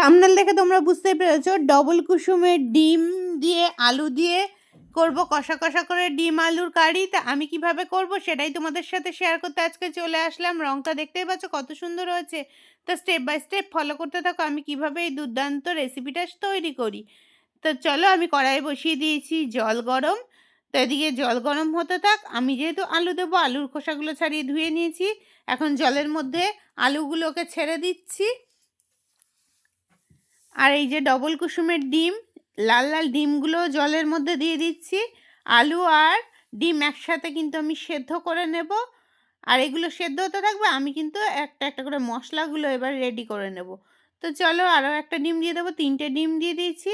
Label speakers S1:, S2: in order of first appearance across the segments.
S1: Thumbnail দেখে তোমরা বুঝতে পেরেছ ডবল কুসুমের ডিম দিয়ে আলু দিয়ে করব, কষা কষা করে ডিম আলুর কারি। তা আমি কীভাবে করব সেটাই তোমাদের সাথে শেয়ার করতে আজকে চলে আসলাম। রংটা দেখতেই পাচ্ছ কত সুন্দর হয়েছে। তো স্টেপ বাই স্টেপ ফলো করতে থাকো, আমি কীভাবে এই দুর্দান্ত রেসিপিটা তৈরি করি। তো চলো আমি কড়াই বসিয়ে দিয়েছি জল গরম। তো এদিকে জল গরম হতে থাক, আমি যেহেতু আলু দেবো, আলুর খোসাগুলো ছাড়িয়ে ধুয়ে নিয়েছি। এখন জলের মধ্যে আলুগুলোকে ছেড়ে দিচ্ছি। আর এই যে ডবল কুসুমের ডিম, লাল লাল ডিমগুলো জলের মধ্যে দিয়ে দিচ্ছি। আলু আর ডিম একসাথে কিন্তু আমি সেদ্ধ করে নেব। আর এগুলো সেদ্ধ হতে থাকবে, আমি কিন্তু একটা একটা করে মশলাগুলো এবার রেডি করে নেব। তো চলো আরও একটা ডিম দিয়ে দেবো, তিনটে ডিম দিয়ে দিয়েছি।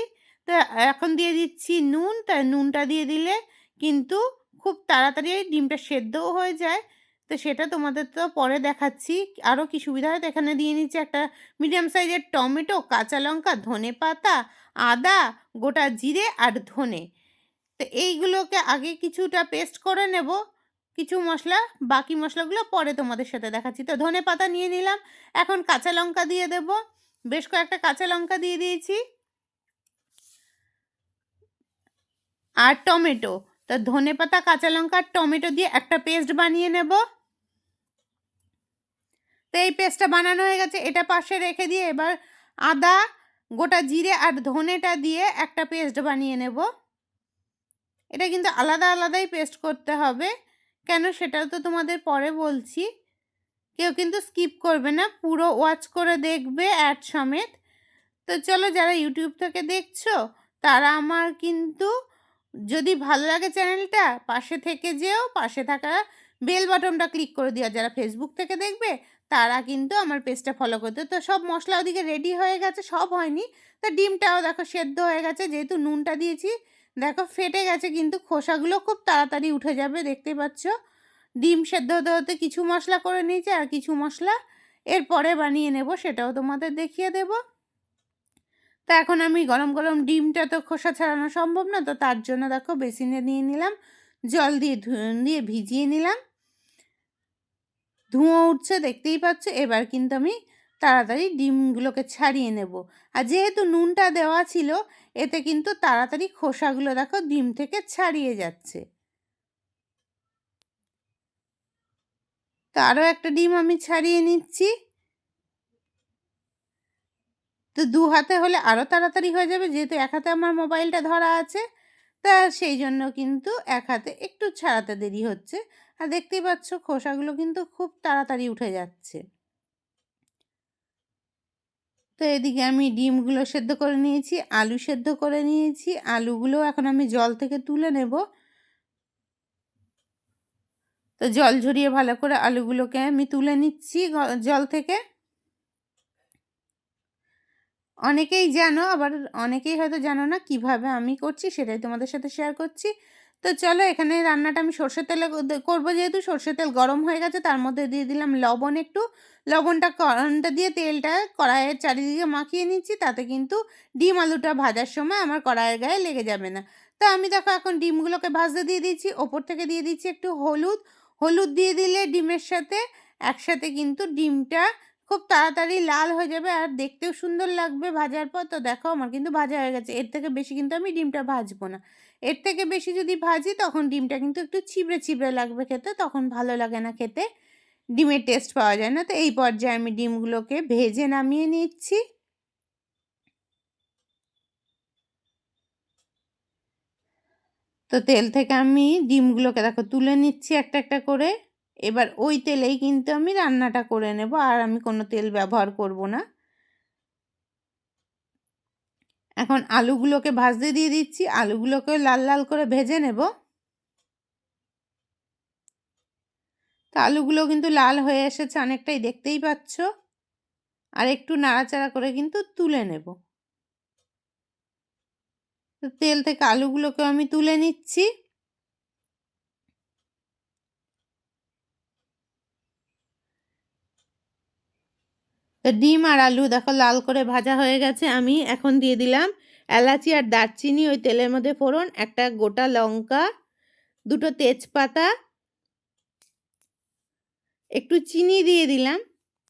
S1: তো এখন দিয়ে দিচ্ছি নুন, তা নুনটা দিয়ে দিলে কিন্তু খুব তাড়াতাড়ি ডিমটা সেদ্ধও হয়ে যায়। তো সেটা তোমাদের তো পরে দেখাচ্ছি। আরও কি সুবিধা হয়? তো এখানে দিয়ে নিচ্ছি একটা মিডিয়াম সাইজের টমেটো, কাঁচা লঙ্কা, ধনে পাতা, আদা, গোটা জিরে আর ধনে। তো এইগুলোকে আগে কিছুটা পেস্ট করে নেব। কিছু মশলা, বাকি মশলাগুলো পরে তোমাদের সাথে দেখাচ্ছি। তো ধনে পাতা নিয়ে নিলাম। এখন কাঁচা লঙ্কা দিয়ে দেব। বেশ কয়েকটা কাঁচা লঙ্কা দিয়ে দিয়েছি। আর টমেটো। তো ধনে পাতা, কাঁচা লঙ্কা আর টমেটো দিয়ে একটা পেস্ট বানিয়ে নেব। তো এই পেস্টটা বানানো হয়ে গেছে। এটা পাশে রেখে দিয়ে এবার আদা, গোটা জিরে আর ধনেটা দিয়ে একটা পেস্ট বানিয়ে নেব। এটা কিন্তু আলাদা আলাদাই পেস্ট করতে হবে। কেন সেটাও তো তোমাদের পরে বলছি। কেউ কিন্তু স্কিপ করবে না, পুরো ওয়াচ করে দেখবে অ্যাড সমেত। তো চলো যারা ইউটিউব থেকে দেখছ, তারা আমার কিন্তু যদি ভালো লাগে চ্যানেলটা, পাশে থেকে যেও, পাশে থাকা বেল বাটনটা ক্লিক করে দিও। যারা ফেসবুক থেকে দেখবে, তারা কিন্তু আমার পেজটা ফলো করতে তো সব মশলা ওদিকে রেডি হয়ে গেছে, সব হয়নি। তো ডিমটাও দেখো সেদ্ধ হয়ে গেছে, যেহেতু নুনটা দিয়েছি, দেখো ফেটে গেছে কিন্তু খোসাগুলো খুব তাড়াতাড়ি উঠে যাবে, দেখতে পাচ্ছ? ডিম সেদ্ধ হতে হতে কিছু মশলা করে নিয়েছি, আর কিছু মশলা এরপরে বানিয়ে নেব, সেটাও তোমাদের দেখিয়ে দেব। তো এখন আমি গরম গরম ডিমটা তো খোসা ছাড়ানো সম্ভব না, তো তার জন্য দেখো বেসিনে নিয়ে নিলাম। জল দিয়ে দিয়ে ভিজিয়ে নিলাম। ধোঁয়া উঠছে, দেখতেই পাচ্ছ। এবার কিন্তু আমি তাড়াতাড়ি ডিমগুলোকে ছাড়িয়ে নেব। আর যেহেতু নুনটা দেওয়া ছিল, এতে কিন্তু তাড়াতাড়ি খোসাগুলো দেখো ডিম থেকে ছাড়িয়ে যাচ্ছে। তো আরও একটা ডিম আমি ছাড়িয়ে নিচ্ছি। তো দু হাতে হলে আরও তাড়াতাড়ি হয়ে যাবে, যেহেতু এক হাতে আমার মোবাইলটা ধরা আছে। তা সেই জন্য কিন্তু এক হাতে একটু ছাড়াতে দেরি হচ্ছে। আর দেখতেই পাচ্ছ খোসাগুলো কিন্তু খুব তাড়াতাড়ি উঠে যাচ্ছে। তো এদিকে আমি ডিমগুলো সেদ্ধ করে নিয়েছি, আলু সেদ্ধ করে নিয়েছি। আলুগুলো এখন আমি জল থেকে তুলে নেব। তো জল ঝরিয়ে ভালো করে আলুগুলোকে আমি তুলে নিচ্ছি জল থেকে। অনেকেই জানো, আবার অনেকেই হয়তো জানো না কীভাবে আমি করছি, সেটাই তোমাদের সাথে শেয়ার করছি। তো চলো এখানে রান্নাটা আমি সর্ষের তেলে করব যেহেতু সর্ষের তেল গরম হয়ে গেছে, তার মধ্যে দিয়ে দিলাম লবণ একটু। লবণটা করনটা দিয়ে তেলটা কড়াইয়ের চারিদিকে মাখিয়ে নিচ্ছি, তাতে কিন্তু ডিম আলুটা ভাজার সময় আমার কড়াইয়ের গায়ে লেগে যাবে না। তো আমি দেখো এখন ডিমগুলোকে ভাজতে দিয়ে দিচ্ছি, ওপর থেকে দিয়ে দিচ্ছি একটু হলুদ। হলুদ দিয়ে দিলে ডিমের সাথে একসাথে কিন্তু ডিমটা খুব তাড়াতাড়ি লাল হয়ে যাবে আর দেখতেও সুন্দর লাগবে ভাজার পর। তো দেখো আমার কিন্তু ভাজা হয়ে গেছে। এর থেকে বেশি কিন্তু আমি ডিমটা ভাজবো না। এর থেকে বেশি যদি ভাজি তখন ডিমটা কিন্তু একটু চিবড়ে চিবড়ে লাগবে খেতে, তখন ভালো লাগে না খেতে। ডিমের টেস্ট পাওয়া যায় না। তো এই পর্যায়ে আমি ডিমগুলোকে ভেজে নামিয়ে নিচ্ছি। তো তেল থেকে আমি ডিমগুলোকে দেখো তুলে নিচ্ছি একটা একটা করে। এবার ওই তেলেই কিন্তু আমি রান্নাটা করে নেব, আর আমি কোনো তেল ব্যবহার করব না। এখন আলুগুলোকে ভাজতে দিয়ে দিচ্ছি, আলুগুলোকে লাল লাল করে ভেজে নেব। তো আলুগুলো কিন্তু লাল হয়ে এসেছে অনেকটাই, দেখতেই পাচ্ছ? আর একটু নাড়াচাড়া করে কিন্তু তুলে নেব। তেল থেকে আলুগুলোকে আমি তুলে নিচ্ছি। তো ডিম আর আলু দেখো লাল করে ভাজা হয়ে গেছে। আমি এখন দিয়ে দিলাম এলাচি আর দারচিনি, ওই তেলের মধ্যে ফোড়ন, একটা গোটা লঙ্কা, দুটো তেজপাতা, একটু চিনি দিয়ে দিলাম।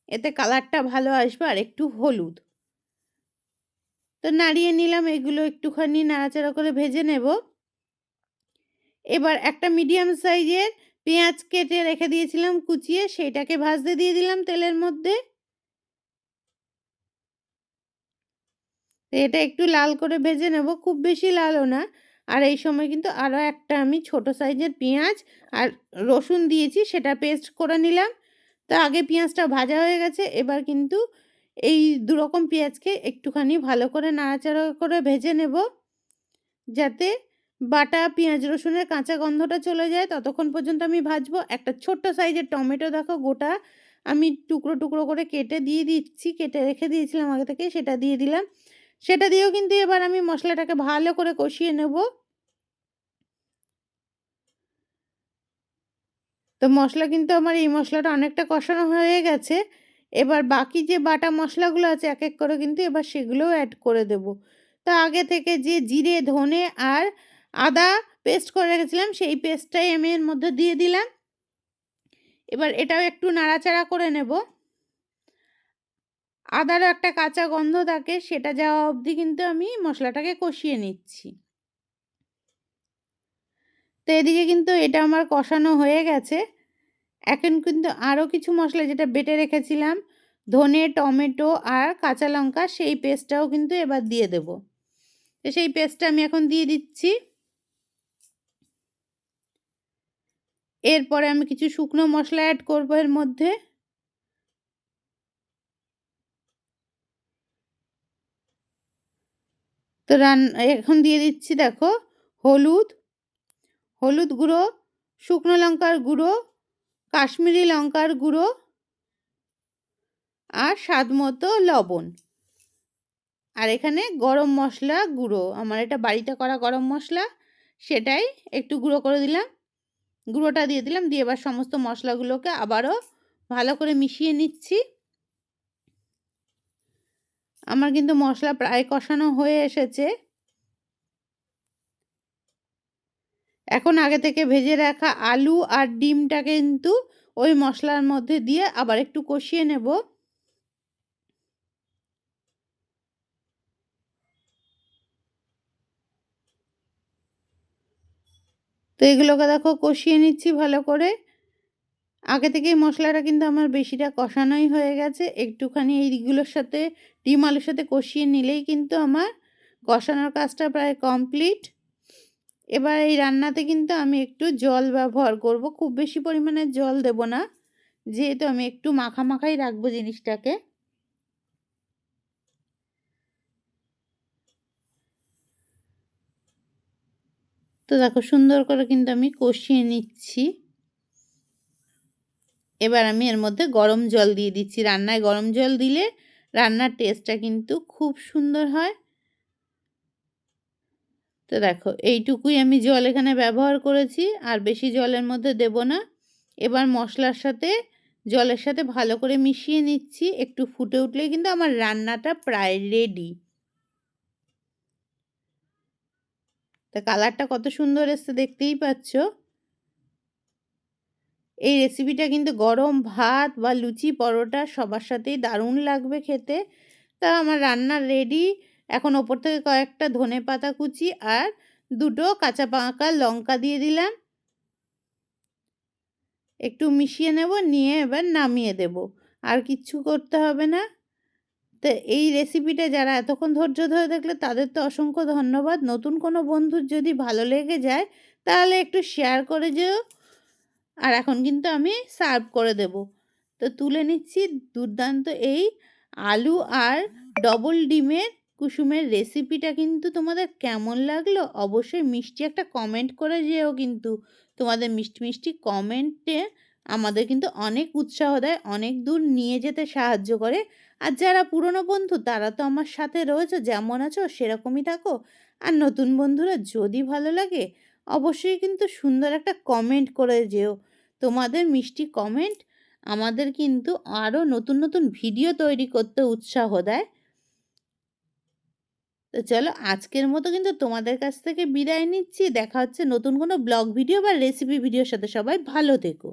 S1: এতে কালারটা ভালো আসবে আর একটু হলুদ। তো নাড়িয়ে নিলাম, এগুলো একটুখানি নাড়াচাড়া করে ভেজে নেব। এবার একটা মিডিয়াম সাইজের পেঁয়াজ কেটে রেখে দিয়েছিলাম কুচিয়ে, সেইটাকে ভাজতে দিয়ে দিলাম তেলের মধ্যে। এটা একটু লাল করে ভেজে নেব, খুব বেশি লালও না। আর এই সময় কিন্তু আরও একটা আমি ছোট সাইজের পেঁয়াজ আর রসুন দিয়েছি, সেটা পেস্ট করে নিলাম। তো আগে পেঁয়াজটা ভাজা হয়ে গেছে, এবার কিন্তু এই দুরকম পেঁয়াজকে একটুখানি ভালো করে নাড়াচাড়া করে ভেজে নেব। যাতে বাটা পেঁয়াজ রসুনের কাঁচা গন্ধটা চলে যায়, ততক্ষণ পর্যন্ত আমি ভাজবো। একটা ছোট্ট সাইজের টমেটো দেখো গোটা, আমি টুকরো টুকরো করে কেটে দিয়ে দিচ্ছি, কেটে রেখে দিয়েছিলাম আগে থেকে সেটা দিয়ে দিলাম। সেটা দিয়েও কিন্তু এবার আমি মশলাটাকে ভালো করে কষিয়ে নেব। তো মশলা কিন্তু আমার এই মশলাটা অনেকটা কষানো হয়ে গেছে। এবার বাকি যে বাটা মশলাগুলো আছে এক এক করে কিন্তু এবার সেগুলোও অ্যাড করে দেব। তো আগে থেকে যে জিরে, ধনে আর আদা পেস্ট করে রেখেছিলাম, সেই পেস্টটাই আমি এর মধ্যে দিয়ে দিলাম। এবার এটাও একটু নাড়াচাড়া করে নেব। আদারও একটা কাঁচা গন্ধ থাকে, সেটা যাওয়া অবধি কিন্তু আমি মশলাটাকে কষিয়ে নিচ্ছি। তো এদিকে কিন্তু এটা আমার কষানো হয়ে গেছে। এখন কিন্তু আরও কিছু মশলা, যেটা বেটে রেখেছিলাম, ধনে, টমেটো আর কাঁচা লঙ্কা, সেই পেস্টটাও কিন্তু এবার দিয়ে দেব। তো সেই পেস্টটা আমি এখন দিয়ে দিচ্ছি। এরপরে আমি কিছু শুকনো মশলা অ্যাড করব এর মধ্যে। তো রান, এখন দিয়ে দিচ্ছি দেখো, হলুদ হলুদ গুঁড়ো, শুকনো লঙ্কার গুঁড়ো, কাশ্মীরি লঙ্কার গুঁড়ো আর স্বাদ মতো লবণ। আর এখানে গরম মশলা গুঁড়ো, আমার এটা বাড়িতে করা গরম মশলা, সেটাই একটু গুঁড়ো করে দিলাম। গুঁড়োটা দিয়ে দিলাম, দিয়ে এবার সমস্ত মশলাগুলোকে আবারও ভালো করে মিশিয়ে নিচ্ছি। আমার কিন্তু মশলা প্রায় কষানো হয়ে এসেছে। এখন আগে থেকে ভেজে রাখা আলু আর ডিমটা কিন্তু ওই মশলার মধ্যে দিয়ে আবার একটু কষিয়ে নেব। তো এগুলোকে দেখো কষিয়ে নিচ্ছি ভালো করে। আগে থেকেই মশলাটা কিন্তু আমার বেশিটা কষানোই হয়ে গেছে। একটুখানি এইগুলোর সাথে, ডিম আলুর সাথে কষিয়ে নিলেই কিন্তু আমার কষানোর কাজটা প্রায় কমপ্লিট। এবার এই রান্নাতে কিন্তু আমি একটু জল ব্যবহার করব। খুব বেশি পরিমাণে জল দেব না। যেহেতু আমি একটু মাখা মাখাই রাখব জিনিসটাকে। তো দেখো সুন্দর করে কিন্তু আমি কষিয়ে নিচ্ছি। এবার আমি এর মধ্যে গরম জল দিয়ে দিচ্ছি রান্নায়। গরম জল দিলে রান্নার টেস্টটা কিন্তু খুব সুন্দর হয়। তো দেখো, এইটুকুই আমি জল এখানে ব্যবহার করেছি, আর বেশি জলের মধ্যে দেব না। এবার মশলার সাথে, জলের সাথে ভালো করে মিশিয়ে নিচ্ছি। একটু ফুটে উঠলে কিন্তু আমার রান্নাটা প্রায় রেডি তা কালারটা কত সুন্দর এসছে দেখতেই পাচ্ছ। এই রেসিপিটা কিন্তু গরম ভাত বা লুচি পরোটা সবার সাথেই দারুণ লাগবে খেতে। তা আমার রান্না রেডি এখন ওপর থেকে কয়েকটা ধনে পাতা কুচি আর দুটো কাঁচা পাকা লঙ্কা দিয়ে দিলাম। একটু মিশিয়ে নেব, নিয়ে এবার নামিয়ে দেব, আর কিচ্ছু করতে হবে না। তো এই রেসিপিটা যারা এতক্ষণ ধৈর্য ধরে দেখলে তাদের তো অসংখ্য ধন্যবাদ। নতুন কোনো বন্ধুর যদি ভালো লেগে যায়, তাহলে একটু শেয়ার করে যেও। আর এখন কিন্তু আমি সার্ভ করে দেব। তো তুলে নিচ্ছি দুর্দান্ত এই আলু আর ডবল ডিমের কুসুমের রেসিপিটা কিন্তু তোমাদের কেমন লাগল অবশ্যই মিষ্টি একটা কমেন্ট করে যেও কিন্তু। তোমাদের মিষ্টি মিষ্টি কমেন্টে আমাদের কিন্তু অনেক উৎসাহ দেয়, অনেক দূর নিয়ে যেতে সাহায্য করে। আর যারা পুরনো বন্ধু তারা তো আমার সাথে রয়েছে, যেমন আছো সেরকমই থাকো। আর নতুন বন্ধুরা যদি ভালো লাগে অবশ্যই কিন্তু সুন্দর একটা কমেন্ট করে যেও। তোমাদের মিষ্টি কমেন্ট আমাদের কিন্তু আরও নতুন নতুন ভিডিও তৈরি করতে উৎসাহ দেয়। তো চলো আজকের মতো কিন্তু তোমাদের কাছ থেকে বিদায় নিচ্ছি। দেখা হচ্ছে নতুন কোনো ব্লগ ভিডিও বা রেসিপি ভিডিওর সাথে। সবাই ভালো থেকো।